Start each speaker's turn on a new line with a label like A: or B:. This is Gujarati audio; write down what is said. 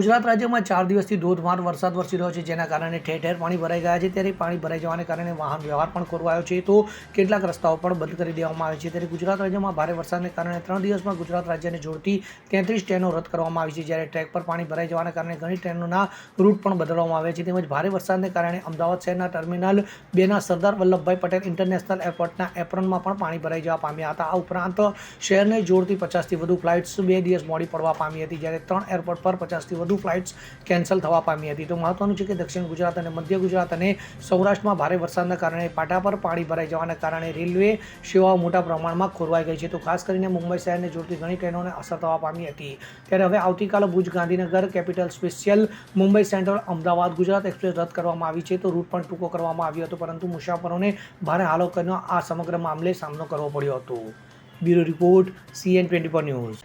A: ગુજરાત રાજ્યમાં ચાર દિવસથી ધોધમાર વરસાદ વરસી રહ્યો છે, જેના કારણે ઠેર ઠેર પાણી ભરાઈ ગયા છે. ત્યારે પાણી ભરાઈ જવાને કારણે વાહન વ્યવહાર પણ ખોરવાયો છે. તો કેટલાક રસ્તાઓ પણ બંધ કરી દેવામાં આવે છે. ત્યારે ગુજરાત રાજ્યમાં ભારે વરસાદને કારણે ત્રણ દિવસમાં ગુજરાત રાજ્યને જોડતી તેત્રીસ ટ્રેનો રદ કરવામાં આવી છે. જ્યારે ટ્રેક પર પાણી ભરાઈ જવાને કારણે ઘણી ટ્રેનોના રૂટ પણ બદલવામાં આવ્યા છે. તેમજ ભારે વરસાદને કારણે અમદાવાદ શહેરના ટર્મિનલ બેના સરદાર વલ્લભભાઈ પટેલ ઇન્ટરનેશનલ એરપોર્ટના એપ્રનમાં પણ પાણી ભરાઈ જવા પામ્યા હતા. આ ઉપરાંત શહેરને જોડતી પચાસથી વધુ ફ્લાઇટ્સ બે દિવસ મોડી પડવા પામી હતી. જ્યારે ત્રણ એરપોર્ટ પર પચાસથી વધુ ફ્લાઇટ્સ કેન્સલ થવા પામી હતી. તો મહત્વનું છે કે દક્ષિણ ગુજરાત અને મધ્ય ગુજરાત અને સૌરાષ્ટ્રમાં ભારે વરસાદના કારણે પાટા પર પાણી ભરાઈ જવાના કારણે રેલવે સેવાઓ મોટા પ્રમાણમાં ખોરવાઈ ગઈ છે. તો ખાસ કરીને મુંબઈ શહેરને જોડતી ઘણી ટ્રેનોને અસર થવા પામી હતી. ત્યારે હવે આવતીકાલે Bhuj, Gandhinagar, capital special, Mumbai central, Ahmedabad, Gujarat express રદ કરવામાં આવી છે. તો રૂટ પણ ટૂંકો કરવામાં આવ્યો હતો, પરંતુ મુસાફરોને ભારે હાલોકનો આ સમગ્ર મામલે સામનો કરવો પડ્યો હતો. Bureau report CN twenty four news.